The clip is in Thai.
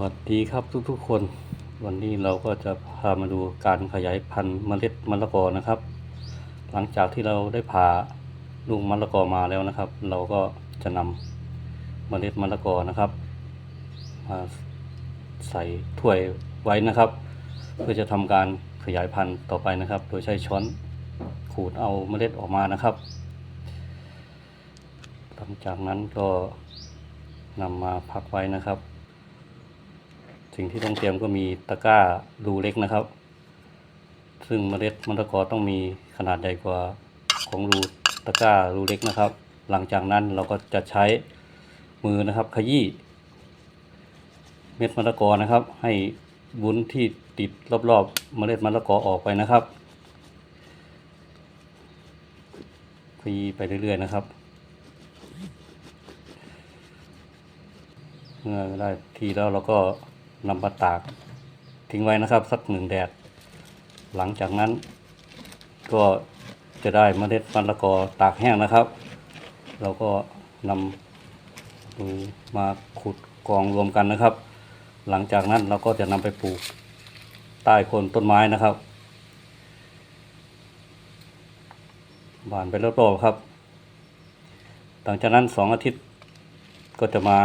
วัสดีครับทุกๆคน วันนี้เราก็จะพามาดูการขยายพันธุ์เมล็ดมะละกอนะครับ หลังจากที่เราได้ผ่าลูกมะละกอมาแล้วนะครับ เราก็จะนำเมล็ดมะละกอนะครับมาใส่ถ้วยไว้นะครับ เพื่อจะทำการขยายพันธุ์ต่อไปนะครับ โดยใช้ช้อนขูดเอาเมล็ดออกมานะครับ หลังจากนั้นก็นำมาพักไว้นะครับ สิ่งที่ต้องเตรียมก็มีตะกร้ารูเล็กนะครับ ซึ่งเมล็ดมะละกอต้องมีขนาดใหญ่กว่าของรูตะกร้ารูเล็กนะครับ หลังจากนั้นเราก็จะใช้มือนะครับขยี้เม็ดมะละกอนะครับ ให้วุ้นที่ติดรอบๆ เมล็ดมะละกอออกไปนะครับขยี้ไปเรื่อยๆนะครับเมื่อได้ทีแล้วเราก็ นำมาตากทิ้งไว้นะครับสักหนึ่งแดด หลังจากนั้น ก็จะได้เมล็ดมะละกอตากแห้งนะครับ เราก็นำมือมาขุดกองรวมกันนะครับ หลังจากนั้นเราก็จะนำไปปลูกใต้โคนต้นไม้นะครับบานไปรอบๆครับ หลังจากนั้นสองอาทิตย์ก็จะมา